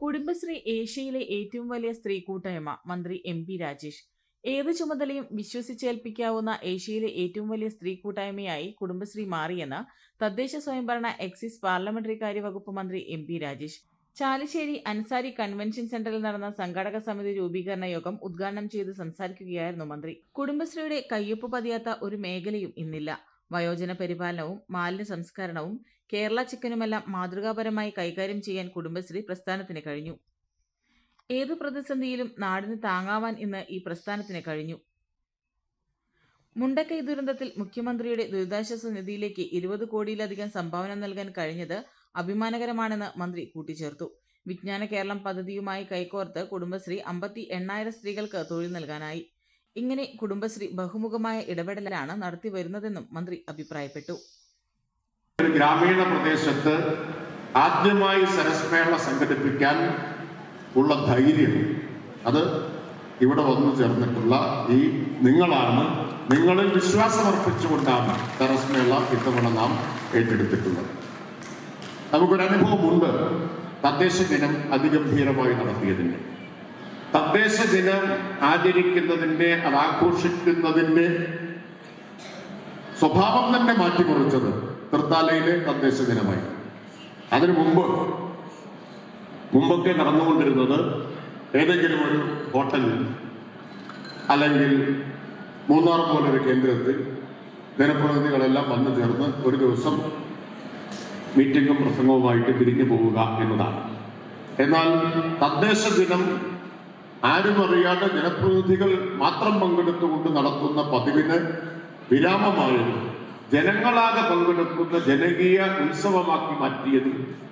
കുടുംബശ്രീ ഏഷ്യയിലെ ഏറ്റവും വലിയ സ്ത്രീ കൂട്ടായ്മ മന്ത്രി എം പി രാജേഷ്. ഏത് ചുമതലയും വിശ്വസിച്ചേൽപ്പിക്കാവുന്ന ഏഷ്യയിലെ ഏറ്റവും വലിയ സ്ത്രീ കൂട്ടായ്മയായി കുടുംബശ്രീ മാറിയെന്ന് തദ്ദേശ സ്വയംഭരണ എക്സിസ് പാർലമെന്ററി കാര്യ വകുപ്പ് മന്ത്രി M P Rajesh. Chalissery Ansari convention സെന്ററിൽ നടന്ന സംഘാടക സമിതി രൂപീകരണ യോഗം ഉദ്ഘാടനം ചെയ്ത് സംസാരിക്കുകയായിരുന്നു മന്ത്രി. കുടുംബശ്രീയുടെ കയ്യൊപ്പ് പതിയാത്ത ഒരു മേഖലയും ഇന്നില്ല. വയോജന പരിപാലനവും മാലിന്യ സംസ്കരണവും കേരള ചിക്കനുമെല്ലാം മാതൃകാപരമായി കൈകാര്യം ചെയ്യാൻ കുടുംബശ്രീ പ്രസ്ഥാനത്തിന് കഴിഞ്ഞു. ഏതു പ്രതിസന്ധിയിലും നാടിന് താങ്ങാവാൻ ഇന്ന് ഈ പ്രസ്ഥാനത്തിന് കഴിഞ്ഞു. മുണ്ടക്കൈ ദുരന്തത്തിൽ മുഖ്യമന്ത്രിയുടെ ദുരിതാശ്വാസ നിധിയിലേക്ക് ഇരുപത് കോടിയിലധികം സംഭാവന നൽകാൻ കഴിഞ്ഞത് അഭിമാനകരമാണെന്ന് മന്ത്രി കൂട്ടിച്ചേർത്തു. വിജ്ഞാന കേരളം പദ്ധതിയുമായി കൈകോർത്ത് കുടുംബശ്രീ അമ്പത്തി എണ്ണായിരം സ്ത്രീകൾക്ക് തൊഴിൽ നൽകാനായി. ഇങ്ങനെ കുടുംബശ്രീ ബഹുമുഖമായ ഇടപെടലാണ് നടത്തി വരുന്നതെന്നും മന്ത്രി അഭിപ്രായപ്പെട്ടു. ഗ്രാമീണ പ്രദേശത്ത് ആദ്യമായി സരസ്മേള സംഘടിപ്പിക്കാൻ ഉള്ള ധൈര്യം അത് ഇവിടെ വന്നു ചേർന്നിട്ടുള്ള ഈ നിങ്ങളാണ്. നിങ്ങളിൽ വിശ്വാസമർപ്പിച്ചുകൊണ്ടാണ് സരസ്മേള ഇത്തവണ നാം ഏറ്റെടുത്തിട്ടുള്ളത്. നമുക്കൊരു അനുഭവമുണ്ട് തദ്ദേശ ദിനം അതിഗംഭീരമായി നടത്തിയതിന്. തദ്ദേശ ദിനം ആചരിക്കുന്നതിന്റെ അത് ആഘോഷിക്കുന്നതിന്റെ സ്വഭാവം തന്നെ മാറ്റിമറിച്ചത് തൃത്താലയിലെ തദ്ദേശ ദിനമായി അതിനു മുമ്പ് മുമ്പൊക്കെ നടന്നുകൊണ്ടിരുന്നത് ഏതെങ്കിലും ഒരു ഹോട്ടലിൽ അല്ലെങ്കിൽ മൂന്നാർ പോലൊരു കേന്ദ്രത്തിൽ ജനപ്രതിനിധികളെല്ലാം വന്നു ചേർന്ന് ഒരു ദിവസം മീറ്റിംഗും പ്രസംഗവുമായിട്ട് പിരിഞ്ഞു പോവുക എന്നതാണ്. എന്നാൽ തദ്ദേശ ദിനം ആരും അറിയാതെ ജനപ്രതിനിധികൾ മാത്രം പങ്കെടുത്തുകൊണ്ട് നടത്തുന്ന പതിവിന് വിരാമമായത് ജനങ്ങളാകെ പങ്കെടുക്കുന്ന ജനകീയ ഉത്സവമാക്കി മാറ്റിയത്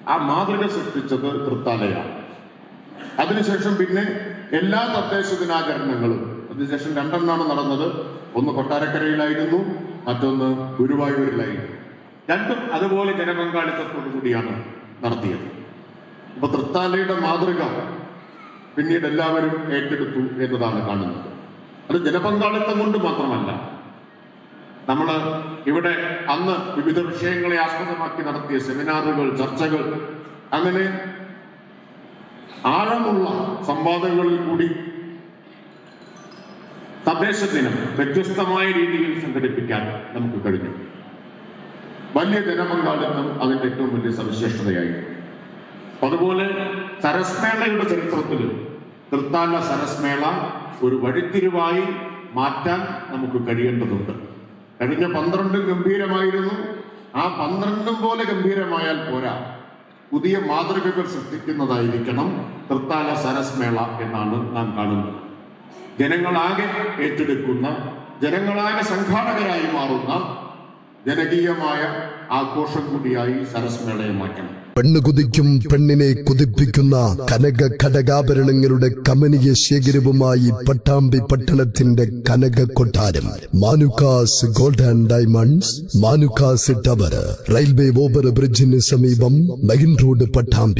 ആ മാതൃക സൃഷ്ടിച്ചത് തൃത്താലയാണ്. അതിനുശേഷം പിന്നെ എല്ലാ തദ്ദേശ ദിനാചരണങ്ങളും അതിനുശേഷം രണ്ടെണ്ണമാണ് നടന്നത്. ഒന്ന് കൊട്ടാരക്കരയിലായിരുന്നു മറ്റൊന്ന് ഗുരുവായൂരിലായിരുന്നു. രണ്ടും അതുപോലെ ജനപങ്കാളിത്തത്തോടു കൂടിയാണ് നടത്തിയത്. അപ്പൊ തൃത്താലയുടെ മാതൃക പിന്നീട് എല്ലാവരും ഏറ്റെടുത്തു എന്നതാണ് കാണുന്നത്. അത് ജനപങ്കാളിത്തം കൊണ്ട് മാത്രമല്ല. നമ്മൾ ഇവിടെ അന്ന് വിവിധ വിഷയങ്ങളെ ആസ്പദമാക്കി നടത്തിയ സെമിനാറുകൾ ചർച്ചകൾ അങ്ങനെ ആഴമുള്ള സംവാദങ്ങളിൽ കൂടി തദ്ദേശ ദിനം വ്യത്യസ്തമായ രീതിയിൽ സംഘടിപ്പിക്കാൻ നമുക്ക് കഴിഞ്ഞു. വലിയ ജനപങ്കാളിത്തം അതിന്റെ ഏറ്റവും വലിയ സവിശേഷതയായിരുന്നു അതുപോലെ സരസ്മേളയുടെ ചരിത്രത്തിൽ തൃത്താല സരസ്മേള ഒരു വഴിത്തിരിവായി മാറ്റാൻ നമുക്ക് കഴിയേണ്ടതുണ്ട്. കഴിഞ്ഞ പന്ത്രണ്ടും ഗംഭീരമായിരുന്നു. ആ പന്ത്രണ്ടും പോലെ ഗംഭീരമായാൽ പോരാ. പുതിയ മാതൃകകൾ സൃഷ്ടിക്കുന്നതായിരിക്കണം തൃത്താല സരസ്മേള എന്നാണ് നാം കാണുന്നത്. ജനങ്ങളാകെ ഏറ്റെടുക്കുന്ന ജനങ്ങളാകെ സംഘാടകരായി മാറുന്ന ജനകീയമായ ആഘോഷം കൂടിയായി സരസ്മേളയെ മാറ്റണം. പെണ്ണ് കുതിക്കും പെണ്ണിനെ കുതിപ്പിക്കുന്ന കനക ഘടകാഭരണങ്ങളുടെ കമനീയ ശേഖരവുമായി പട്ടാമ്പി പട്ടണത്തിന്റെ കനക കൊട്ടാരം. Manukkas gold and diamonds Manukkas tower railway over ബ്രിഡ്ജിന് സമീപം മെയിൻ റോഡ് പട്ടാമ്പി.